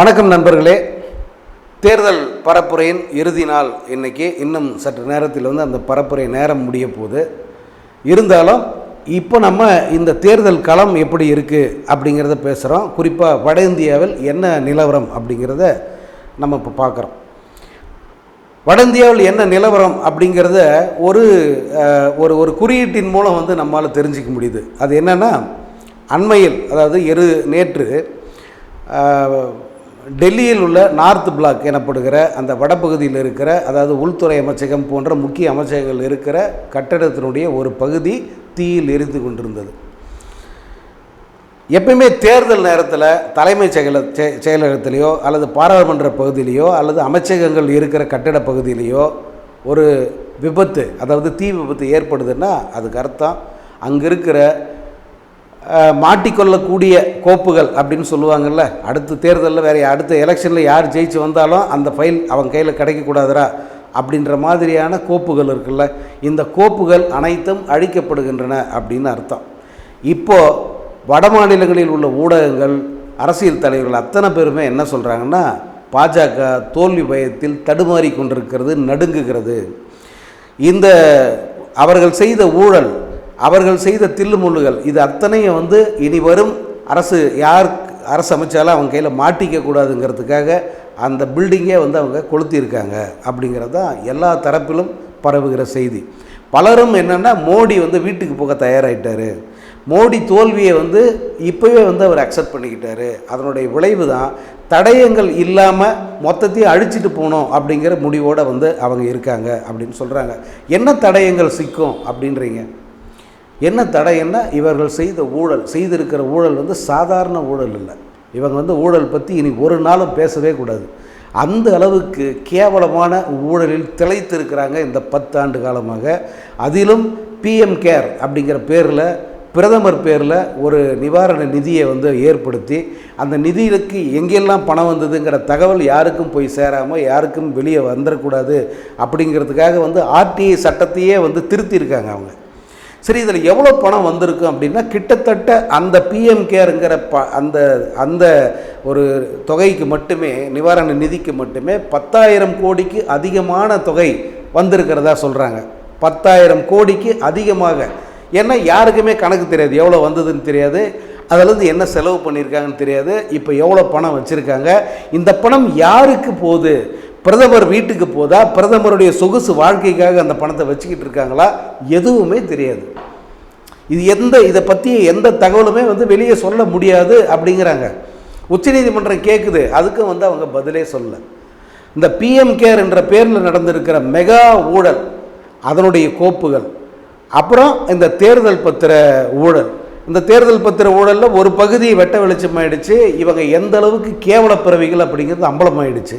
வணக்கம் நண்பர்களே. தேர்தல் பரப்புரையின் இறுதி நாள் இன்னைக்கு. இன்னும் சற்று நேரத்தில் வந்து அந்த பரப்புரை நேரம் முடிய போகுது. இருந்தாலும் இப்போ நம்ம இந்த தேர்தல் களம் எப்படி இருக்குது அப்படிங்கிறத பேசுகிறோம் குறிப்பாக வட இந்தியாவில் என்ன நிலவரம் அப்படிங்கிறத நம்ம இப்போ பார்க்குறோம். வட இந்தியாவில் என்ன நிலவரம் அப்படிங்கிறத ஒரு ஒரு ஒரு குறியீட்டின் மூலம் வந்து நம்மால் தெரிஞ்சிக்க முடியுது. அது என்னென்னா அண்மையில் அதாவது எரு நேற்று டெல்லியில் உள்ள நார்த் பிளாக் எனப்படுகிற அந்த வடபகுதியில் இருக்கிற அதாவது உள்துறை அமைச்சகம் போன்ற முக்கிய அமைச்சகங்கள் இருக்கிற கட்டடத்தினுடைய ஒரு பகுதி தீயில் எரிந்து கொண்டிருந்தது. எப்பயுமே தேர்தல் நேரத்தில் தலைமைச் செயல செ- செயலகத்திலேயோ அல்லது பாராளுமன்ற பகுதியிலேயோ அல்லது அமைச்சகங்கள் இருக்கிற கட்டிட பகுதியிலேயோ ஒரு விபத்து அதாவது தீ விபத்து ஏற்படுதுன்னா அதுக்கு அர்த்தம். அங்கே இருக்கிற மாட்டிக்கொள்ளக்கூடிய கோப்புகள் அப்படின்னு சொல்லுவாங்கல்ல அடுத்த தேர்தலில் வேறு அடுத்த எலெக்ஷனில் யார் ஜெயிச்சு வந்தாலும் அந்த ஃபைல் அவன் கையில் கிடைக்கக்கூடாதுரா அப்படின்ற மாதிரியான கோப்புகள் இருக்குல்ல இந்த கோப்புகள் அனைத்தும் அழிக்கப்படுகின்றன அப்படின்னு அர்த்தம். இப்போது வட மாநிலங்களில் உள்ள ஊடகங்கள் அரசியல் தலைவர்கள் அத்தனை பேருமே என்ன சொல்கிறாங்கன்னா பாஜக தோல்வி பயத்தில் தடுமாறி கொண்டிருக்கிறது நடுங்குகிறது. இந்த அவர்கள் செய்த ஊழல் அவர்கள் செய்த தில்லுமுள்ளுகள் இது அத்தனையும் வந்து இனி வரும் அரசு யார் அரசு அமைச்சாலும் அவங்க கையில் மாட்டிக்க கூடாதுங்கிறதுக்காக அந்த பில்டிங்கே வந்து அவங்க கொளுத்தியிருக்காங்க அப்படிங்கிறது தான் எல்லா தரப்பிலும் பரவுகிற செய்தி. பலரும் என்னென்னா மோடி வந்து வீட்டுக்கு போக தயாராகிட்டாரு மோடி தோல்வியை வந்து இப்போவே வந்து அவர் அக்செப்ட் பண்ணிக்கிட்டாரு. அதனுடைய விளைவு தான் தடயங்கள் இல்லாமல் மொத்தத்தையும் அழிச்சிட்டு போகணும் அப்படிங்கிற முடிவோடு வந்து அவங்க இருக்காங்க அப்படின்னு சொல்கிறாங்க என்ன தடயங்கள் சிக்கும் அப்படின்றீங்க? என்ன தடைன்னா இவர்கள் செய்த ஊழல் செய்திருக்கிற ஊழல் வந்து சாதாரண ஊழல் இல்லை. இவங்க வந்து ஊழல் பற்றி இனி ஒரு நாளும் பேசவே கூடாது. அந்த அளவுக்கு கேவலமான ஊழலில் திளைத்திருக்கிறாங்க இந்த பத்தாண்டு காலமாக. அதிலும் பிஎம் கேர் அப்படிங்கிற பேரில் பிரதமர் பேரில் ஒரு நிவாரண நிதியை வந்து ஏற்படுத்தி அந்த நிதியிலுக்கு எங்கெல்லாம் பணம் வந்ததுங்கிற தகவல் யாருக்கும் போய் சேராமல் யாருக்கும் வெளியே வந்துடக்கூடாது அப்படிங்கிறதுக்காக வந்து ஆர்டிஐ சட்டத்தையே வந்து திருத்தியிருக்காங்க அவங்க. சரி இதில் எவ்வளோ பணம் வந்திருக்கு அப்படின்னா கிட்டத்தட்ட அந்த பிஎம் கேருங்கிற ப அந்த அந்த ஒரு தொகைக்கு மட்டுமே நிவாரண நிதிக்கு மட்டுமே பத்தாயிரம் கோடிக்கு அதிகமான தொகை வந்திருக்கிறதா சொல்கிறாங்க பத்தாயிரம் கோடிக்கு அதிகமாக. ஏன்னா யாருக்குமே கணக்கு தெரியாது. எவ்வளோ வந்ததுன்னு தெரியாது. அதிலேருந்து என்ன செலவு பண்ணியிருக்காங்கன்னு தெரியாது. இப்போ எவ்வளோ பணம் வச்சுருக்காங்க. இந்த பணம் யாருக்கு போகுது? பிரதமர் வீட்டுக்கு போதா பிரதமருடைய சொகுசு வாழ்க்கைக்காக அந்த பணத்தை வச்சுக்கிட்டு இருக்காங்களா? எதுவுமே தெரியாது. இது எந்த இதை பற்றி எந்த தகவலுமே வந்து வெளியே சொல்ல முடியாது அப்படிங்கிறாங்க. உச்சநீதிமன்றம் கேட்குது அதுக்கும் வந்து அவங்க பதிலே சொல்ல இந்த பிஎம் கேர் என்ற பேரில் நடந்திருக்கிற மெகா ஊழல் அதனுடைய கோப்புகள். அப்புறம் இந்த தேர்தல் பத்திர ஊழல். இந்த தேர்தல் பத்திர ஊழலில் ஒரு பகுதி வெட்ட வெளிச்சமாயிடுச்சு இவங்க எந்த அளவுக்கு கேவல பிறவிகள் அப்படிங்கிறது அம்பலமாயிடுச்சு.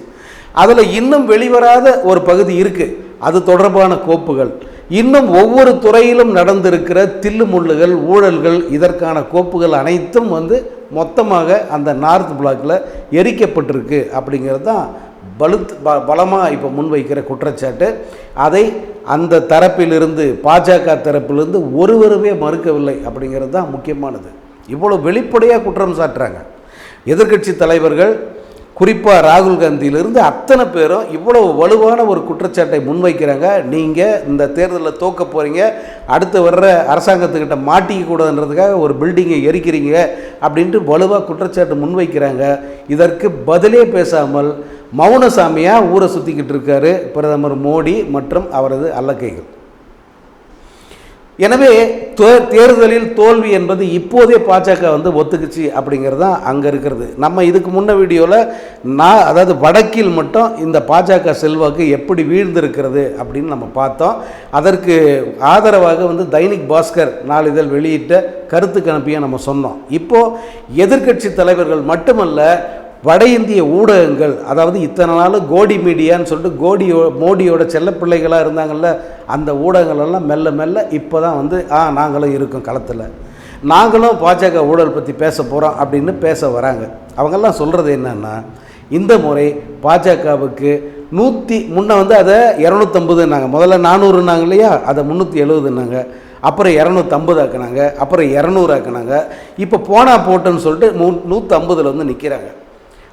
அதில் இன்னும் வெளிவராத ஒரு பகுதி இருக்குது அது தொடர்பான கோப்புகள். இன்னும் ஒவ்வொரு துறையிலும் நடந்திருக்கிற தில்லுமுள்ளுகள் ஊழல்கள் இதற்கான கோப்புகள் அனைத்தும் வந்து மொத்தமாக அந்த நார்த் பிளாக்கில் எரிக்கப்பட்டிருக்கு அப்படிங்கிறது தான் பலுத் ப பலமாக இப்போ முன்வைக்கிற குற்றச்சாட்டு. அதை அந்த தரப்பிலிருந்து பாஜக தரப்பிலிருந்து ஒருவருமே மறுக்கவில்லை அப்படிங்கிறது தான் முக்கியமானது. இவ்வளோ வெளிப்படையாக குற்றம் சாட்டுறாங்க. எதிர்க்கட்சி தலைவர்கள் குறிப்பாக ராகுல் காந்தியிலிருந்து அத்தனை பேரும் இவ்வளவு வலுவான ஒரு குற்றச்சாட்டை முன்வைக்கிறாங்க. நீங்கள் இந்த தேர்தலில் தோக்க போகிறீங்க அடுத்து வர்ற அரசாங்கத்துக்கிட்ட மாட்டிக்க கூடாதுன்றதுக்காக ஒரு பில்டிங்கை எரிக்கிறீங்க அப்படின்ட்டு வலுவாக குற்றச்சாட்டு முன்வைக்கிறாங்க. இதற்கு பதிலே பேசாமல் மௌனசாமியாக ஊரை சுற்றிக்கிட்டு இருக்காரு பிரதமர் மோடி மற்றும் அவரது அல்லக்கைகள். எனவே தேர்தலில் தோல்வி என்பது இப்போதே பாஜக வந்து ஒத்துக்குச்சு அப்படிங்கிறது தான் அங்கே இருக்கிறது. நம்ம இதுக்கு முன்ன வீடியோவில் நான் அதாவது வடக்கில் மட்டும் இந்த பாஜக செல்வாக்கு எப்படி வீழ்ந்திருக்கிறது அப்படின்னு நம்ம பார்த்தோம். அதற்கு ஆதரவாக வந்து தைனிக் பாஸ்கர் நாளிதழ் வெளியிட்ட கருத்து கணிப்பையும் நம்ம சொன்னோம். இப்போது எதிர்க்கட்சி தலைவர்கள் மட்டுமல்ல வட இந்திய ஊடகங்கள் அதாவது இத்தனை நாள் கோடி மீடியான்னு சொல்லிட்டு கோடியோ மோடியோட செல்லப்பிள்ளைகளாக இருந்தாங்கல்ல அந்த ஊடகங்களெல்லாம் மெல்ல மெல்ல இப்போ தான் வந்து ஆ நாங்களும் இருக்கோம் களத்தில். நாங்களும் பாஜக ஊழல் பற்றி பேச போகிறோம் அப்படின்னு பேச வராங்க. அவங்கெல்லாம் சொல்கிறது என்னென்னா இந்த முறை பாஜகவுக்கு நூற்றி முன்னே வந்து அதை இரநூத்தம்பதுன்னாங்க. முதல்ல நானூறுனாங்க இல்லையா? அதை முந்நூற்றி எழுபதுன்னாங்க அப்புறம் இரநூத்தம்பது ஆக்குனாங்க அப்புறம் இரநூறு ஆக்குனாங்க இப்போ போனா போட்டுன்னு சொல்லிட்டு நூ நூற்றம்பதில் வந்து நிற்கிறாங்க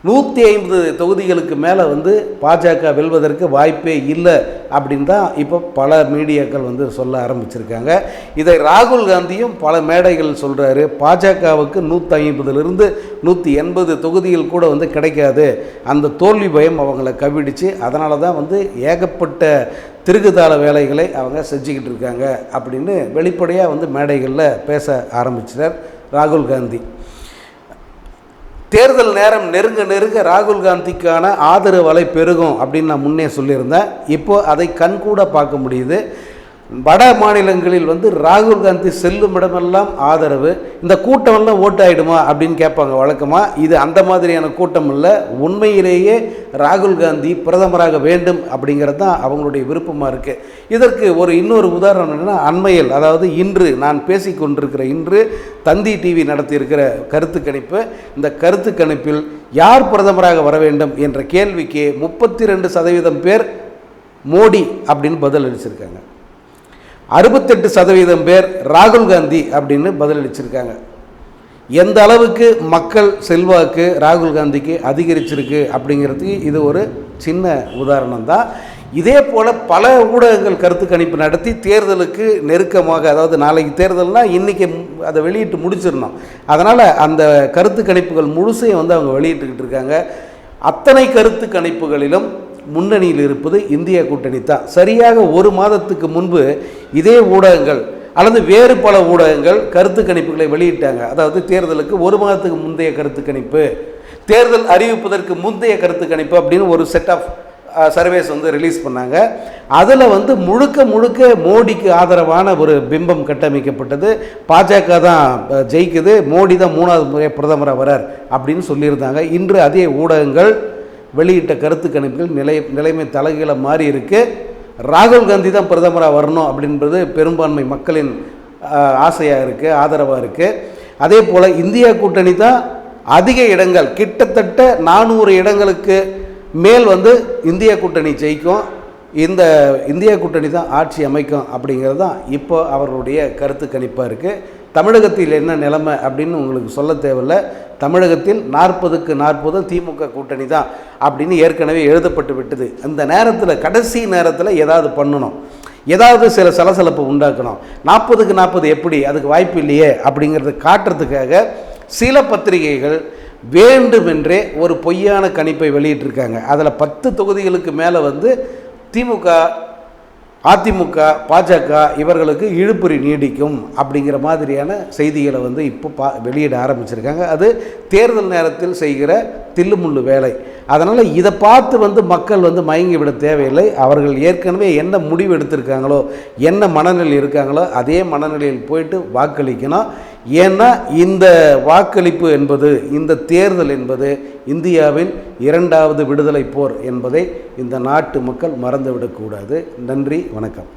நூற்றி ஐம்பது தொகுதிகளுக்கு மேலே வந்து பாஜக வெல்வதற்கு வாய்ப்பே இல்லை அப்படின்னு தான் இப்போ பல மீடியாக்கள் வந்து சொல்ல ஆரம்பிச்சிருக்காங்க. இதை ராகுல் காந்தியும் பல மேடைகள் சொல்கிறாரு பாஜகவுக்கு நூற்றி ஐம்பதுலேருந்து நூற்றி எண்பது தொகுதிகள் கூட வந்து கிடைக்காது. அந்த தோல்வி பயம் அவங்கள கவிடிச்சு அதனால தான் வந்து ஏகப்பட்ட திருகுதாள வேலைகளை அவங்க செஞ்சுக்கிட்டு இருக்காங்க அப்படின்னு வெளிப்படையாக வந்து மேடைகளில் பேச ஆரம்பிச்சிட்டார் ராகுல் காந்தி. தேர்தல் நேரம் நெருங்க நெருங்க ராகுல் காந்திக்கான ஆதரவு அலை பெருகும் அப்படின்னு நான் முன்னே சொல்லியிருந்தேன். இப்போது அதை கண்கூட பார்க்க முடியுது. வட மாநிலங்களில் வந்து ராகுல் காந்தி செல்லும் இடமெல்லாம் ஆதரவு. இந்த கூட்டமெல்லாம் ஓட்டு ஆகிடுமா அப்படின்னு கேட்பாங்க வழக்கமாக இது அந்த மாதிரியான கூட்டம் இல்லை. உண்மையிலேயே ராகுல் காந்தி பிரதமராக வேண்டும் அப்படிங்கிறது தான் அவங்களுடைய விருப்பமாக இருக்குது இதற்கு ஒரு இன்னொரு உதாரணம் என்னென்னா அண்மையில் அதாவது இன்று நான் பேசி கொண்டிருக்கிற இன்று தந்தி டிவி நடத்தியிருக்கிற கருத்து கணிப்பு. இந்த கருத்து கணிப்பில் யார் பிரதமராக வர வேண்டும் என்ற கேள்விக்கு முப்பத்தி ரெண்டு சதவீதம் பேர் மோடி அப்படின்னு பதில் அளிச்சிருக்காங்க அறுபத்தெட்டு சதவீதம் பேர் ராகுல் காந்தி அப்படின்னு பதிலளிச்சிருக்காங்க. எந்த அளவுக்கு மக்கள் செல்வாக்கு ராகுல் காந்திக்கு அதிகரிச்சிருக்கு அப்படிங்கிறதுக்கு இது ஒரு சின்ன உதாரணம் தான் இதே போல் பல ஊடகங்கள் கருத்து கணிப்பு நடத்தி தேர்தலுக்கு நெருக்கமாக அதாவது நாளைக்கு தேர்தல்னால் இன்றைக்கி அதை வெளியிட்டு முடிச்சிடணும். அதனால் அந்த கருத்து கணிப்புகள் முழுசையும் வந்து அவங்க வெளியிட்டுக்கிட்டு இருக்காங்க. அத்தனை கருத்து கணிப்புகளிலும் முன்னணியில் இருப்பது இந்திய கூட்டணி தான். சரியாக ஒரு மாதத்துக்கு முன்பு இதே ஊடகங்கள் அல்லது வேறு பல ஊடகங்கள் கருத்து கணிப்புகளை வெளியிட்டாங்க. அதாவது தேர்தலுக்கு ஒரு மாதத்துக்கு முந்தைய கருத்து கணிப்பு தேர்தல் அறிவிப்பதற்கு முந்தைய கருத்து கணிப்பு அப்படின்னு ஒரு செட் ஆஃப் சர்வேஸ் வந்து ரிலீஸ் பண்ணாங்க. அதில் வந்து முழுக்க முழுக்க மோடிக்கு ஆதரவான ஒரு பிம்பம் கட்டமைக்கப்பட்டது. பாஜக தான் ஜெயிக்குது. மோடி தான் மூணாவது முறை பிரதமராக வரார் அப்படின்னு சொல்லியிருந்தாங்க. இன்று அதே ஊடகங்கள் வெளியிட்ட கருத்து கணிப்புகள் நிலை நிலைமை தலைகீழ மாறி இருக்கு. ராகுல் காந்தி தான் பிரதமராக வரணும் அப்படின்றது பெரும்பான்மை மக்களின் ஆசையாக இருக்குது ஆதரவாக இருக்குது அதே போல் இந்தியா கூட்டணி தான் அதிக இடங்கள் கிட்டத்தட்ட நானூறு இடங்களுக்கு மேல் வந்து இந்திய கூட்டணி ஜெயிக்கும். இந்த இந்திய கூட்டணி தான் ஆட்சி அமைக்கும் அப்படிங்கிறது தான் இப்போ அவர்களுடைய கருத்து கணிப்பாக இருக்குது தமிழகத்தில் என்ன நிலைமை அப்படின்னு உங்களுக்கு சொல்ல தேவையில்லை. தமிழகத்தில் நாற்பதுக்கு நாற்பதும் திமுக கூட்டணி தான் அப்படின்னு ஏற்கனவே எழுதப்பட்டு விட்டது. அந்த நேரத்தில் கடைசி நேரத்தில் ஏதாவது பண்ணணும். ஏதாவது சில சலசலப்பு உண்டாக்கணும். நாற்பதுக்கு நாற்பது எப்படி? அதுக்கு வாய்ப்பு இல்லையே அப்படிங்கிறத காட்டுறதுக்காக சில பத்திரிகைகள் வேண்டுமென்றே ஒரு பொய்யான கணிப்பை வெளியிட்டிருக்காங்க. அதில் பத்து தொகுதிகளுக்கு மேலே வந்து திமுக அதிமுக பாஜக இவர்களுக்கு இழுப்புரி நீடிக்கும் அப்படிங்கிற மாதிரியான செய்திகளை வந்து இப்போ பா வெளியிட ஆரம்பிச்சிருக்காங்க. அது தேர்தல் நேரத்தில் செய்கிற தில்லுமுள்ளு வேலை. அதனால் இதை பார்த்து வந்து மக்கள் வந்து மயங்கி விட தேவையில்லை. அவர்கள் ஏற்கனவே என்ன முடிவு எடுத்திருக்காங்களோ என்ன மனநிலையில் இருக்காங்களோ அதே மனநிலையில் போயிட்டு வாக்களிக்கணும். ஏன்னா இந்த வாக்களிப்பு என்பது இந்த தேர்தல் என்பது இந்தியாவின் இரண்டாவது விடுதலை போர் என்பதை இந்த நாட்டு மக்கள் மறந்துவிடக்கூடாது. நன்றி வணக்கம்.